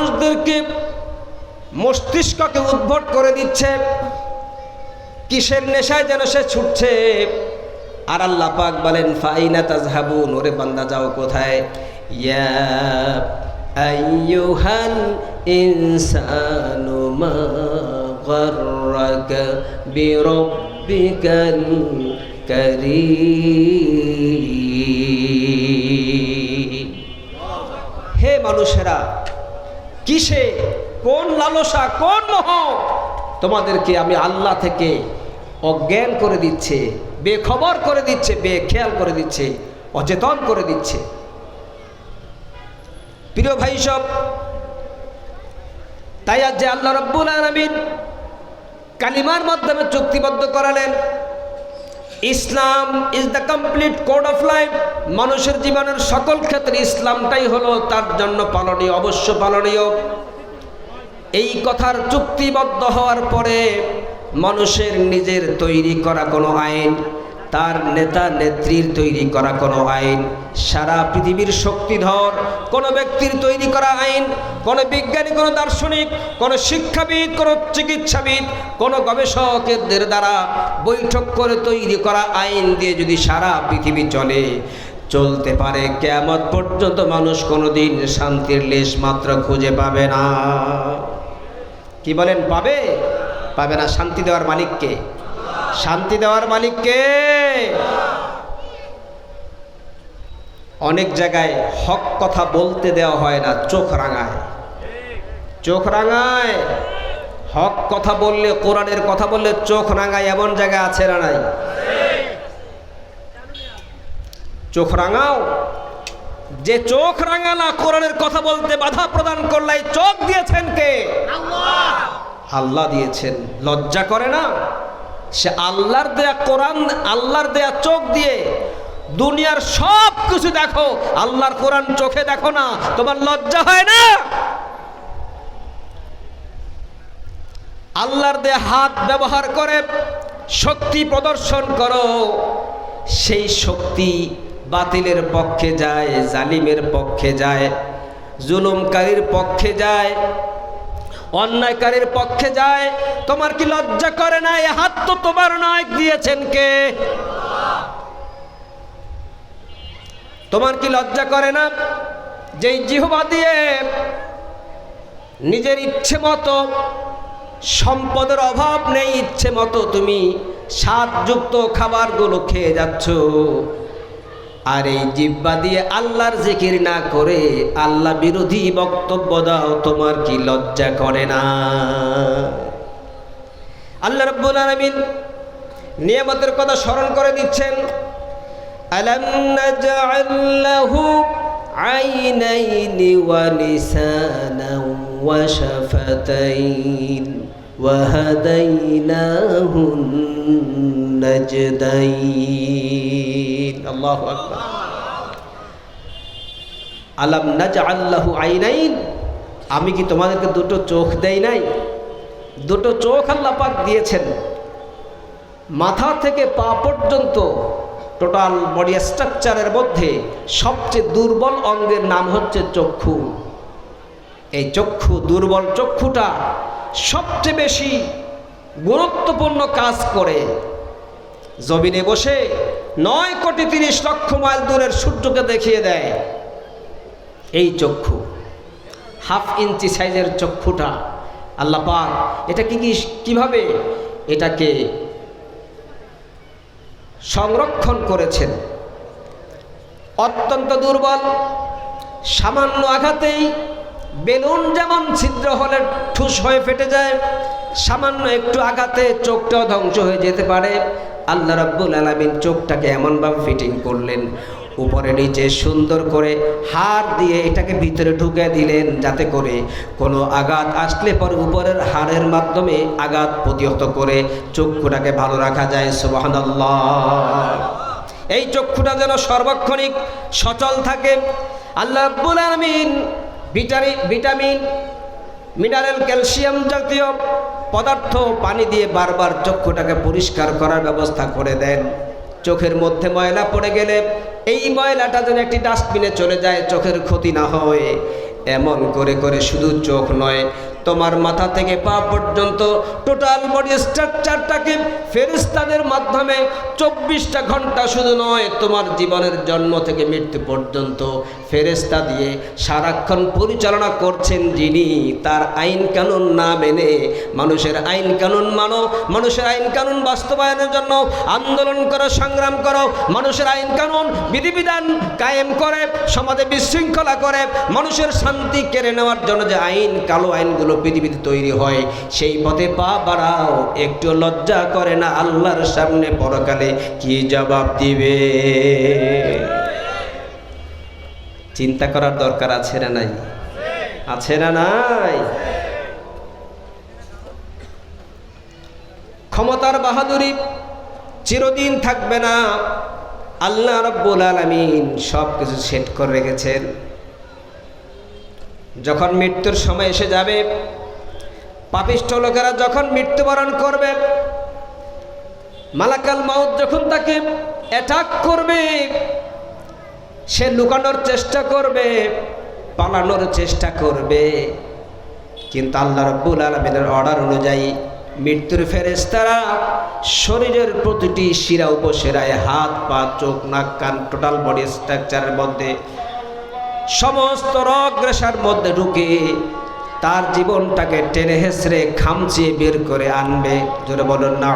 মানুষদেরকে মস্তিষ্ককে উদ্ভট করে দিচ্ছে। কিসের নেশায় যেন সে ছুটছে? আর আল্লাহ পাক বলেন, ফাইনা তাজহাবুন ওরে বান্দা, যাও কোথায়? হে মানুষেরা লালসা কোন মোহ? তোমাদেরকে আমি আল্লাহ থেকে অজ্ঞান করে দিচ্ছে, বেখবর করে দিচ্ছে, বেখেয়াল করে দিচ্ছে, অচেতন করে দিচ্ছে। প্রিয় ভাই সব, তাই আজ যে আল্লাহ রব্বুল আলমিন কালিমার মাধ্যমে চুক্তিবদ্ধ করালেন, Islam is the complete code of life মানুষের জীবনের সকল ক্ষেত্রে ইসলামটাই হলো তার জন্য পালনীয়, অবশ্য পালনীয়। এই কথার চুক্তিবদ্ধ হওয়ার পরে মানুষের নিজের তৈরি করা কোনো আইন, তার নেতা নেত্রীর তৈরি করা কোনো আইন, সারা পৃথিবীর শক্তিধর কোনো ব্যক্তির তৈরি করা আইন, কোনো বিজ্ঞানী, কোনো দার্শনিক, কোনো শিক্ষাবিদ, কোনো চিকিৎসাবিদ, কোনো গবেষকদের দ্বারা বৈঠক করে তৈরি করা আইন দিয়ে যদি সারা পৃথিবী চলে, চলতে পারে কেমত পর্যন্ত মানুষ কোনোদিন শান্তির লেশ মাত্র খুঁজে পাবে না। কি বলেন, পাবে? পাবে না শান্তি দেওয়ার মালিককে। শান্তি দেওয়ার মালিককে। অনেক জায়গায় হক কথা বলতে দেওয়া হয় না, চোখ রাঙায়। চোখ রাঙায়। হক কথা বললে, কোরআনের কথা বললে চোখ রাঙায়, এমন জায়গা আছে না নাই? চোখ রাঙাও। যে চোখ রাঙালা, কোরআনের কথা বলতে বাধা প্রদান করলে চোখ দিয়েছেন কে? আল্লাহ দিয়েছেন। লজ্জা করে না? সে আল্লাহর দেয়া কোরআন, আল্লাহর দেয়া চোখ দিয়ে দুনিয়ার সব কিছু দেখো। আল্লাহর কোরআন চোখে দেখো না। তোমার লজ্জা হয় না? আল্লাহর দেয়া হাত ব্যবহার করে শক্তি প্রদর্শন করো। সেই শক্তি বাতিলের পক্ষে যায়, জালিমের পক্ষে যায়, জুলুমকারীর পক্ষে যায়। অন্যায়কারীর পক্ষে যায়। তোমার কি লজ্জা করে না এ হাত তো তোমার নয়, দিয়েছেন কে? তোমার কি লজ্জা করে না? যেই জিহবা দিয়ে নিজের ইচ্ছে মতো সম্পদের অভাব নেই, ইচ্ছে মতো তুমি স্বাদযুক্ত খাবারগুলো খেয়ে যাচ্ছ। আর এই জিব্বা দিয়ে আল্লাহর জিকির না করে আল্লাহ বিরোধী বক্তব্য দাও তোমার কি লজ্জা করে না আল্লাহ রব্বুল আলামিন নিয়ামতের কথা স্মরণ করে দিচ্ছেন আলাম নাজআল লাহু আইনাইনি ওয়া লিসানান ওয়া শাফাতাইন وهديناه النجدين আল্লাহ আকবর আলাম নাজ আল্লাহ আইনাইন আমি কি তোমাদেরকে দুটো চোখ দেই নাই? দুটো চোখ আল্লাহ পাক দিয়েছেন। মাথা থেকে পা পর্যন্ত টোটাল বডি স্ট্রাকচারের মধ্যে সবচেয়ে দুর্বল অঙ্গের নাম হচ্ছে চক্ষু। এই চক্ষু, দুর্বল চক্ষুটা সবচেয়ে বেশি গুরুত্বপূর্ণ কাজ করে। জমিনে বসে নয় কোটি তিরিশ লক্ষ মাইল দূরের সূর্যকে দেখিয়ে দেয় এই চক্ষু। হাফ ইঞ্চি সাইজের চক্ষুটা। আল্লাহ পাক, এটা কি কীভাবে এটাকে সংরক্ষণ করেছেন? অত্যন্ত দুর্বল, সামান্য আঘাতেই বেলুন যেমন ছিদ্র হলে ঠুস হয়ে ফেটে যায়, সামান্য একটু আঘাতে চোখটাও ধ্বংস হয়ে যেতে পারে। আল্লাহ রাব্বুল আলামিন চোখটাকে এমনভাবে ফিটিং করলেন, উপরে নিচে সুন্দর করে হাড় দিয়ে এটাকে ভিতরে ঢুকে দিলেন যাতে করে কোনো আঘাত আসলে পর উপরের হাড়ের মাধ্যমে আঘাত প্রতিহত করে চক্ষুটাকে ভালো রাখা যায়। সুবহানাল্লাহ। এই চক্ষুটা যেন সর্বক্ষণিক সচল থাকে। আল্লাহ রাব্বুল আলামিন ভিটামিন ভিটামিন মিনারেল ক্যালসিয়াম জাতীয় পদার্থ পানি দিয়ে বারবার চক্ষুটাকে পরিষ্কার করার ব্যবস্থা করে দেন। চোখের মধ্যে ময়লা পড়ে গেলে এই ময়লাটা যেন একটি ডাস্টবিনে চলে যায়, চোখের ক্ষতি না হয়। এমন করে করে শুধু চোখ নয় তোমার মাথা থেকে পা পর্যন্ত টোটাল বডি স্ট্রাকচারটাকে ফেরিস্তাদের মাধ্যমে চব্বিশটা ঘণ্টা শুধু নয়, তোমার জীবনের জন্ম থেকে মৃত্যু পর্যন্ত ফেরেস্তা দিয়ে সারাক্ষণ পরিচালনা করছেন যিনি। তার আইন কানুন না মেনে মানুষের আইন কানুন মানো, মানুষের আইন কানুন বাস্তবায়নের জন্য আন্দোলন করো, সংগ্রাম করো, মানুষের আইন কানুন বিধিবিধান কায়েম করে, সমাজে বিশৃঙ্খলা করে, মানুষের শান্তি কেড়ে নেওয়ার জন্য যে আইন, কালো আইনগুলো পৃথিবীতে তৈরি হয়। সেই পথে পা বাড়াও, একটু লজ্জা করে না আল্লাহর সামনে পরকালে কি জবাব দিবে? চিন্তা করার দরকার আছে না নাই? আছে না নাই? ক্ষমতার বাহাদুরি চিরদিন থাকবে না। আল্লাহ রব্বুল আলমিন সব কিছু সেট করে রেখেছেন। যখন মৃত্যুর সময় এসে যাবে, পাপিষ্ঠ লোকেরা যখন মৃত্যুবরণ করবে, মালাকাল মাউত যখন তাকে অ্যাটাক করবে, সে লুকানোর চেষ্টা করবে, পালানোর চেষ্টা করবে। কিন্তু আল্লাহ রব্বুল আলমিনের অর্ডার অনুযায়ী মৃত্যুর ফেরেস্তারা শরীরের প্রতিটি শিরা উপশিরায় হাত, পা, চোখ, নাক, কান টোটাল বডি স্ট্রাকচারের মধ্যে সমস্ত রগ রেশার মধ্যে ঢুকে তার জীবনটাকে টেনে হেসড়ে খামচিয়ে বের করে আনবে। জোরে বলুন না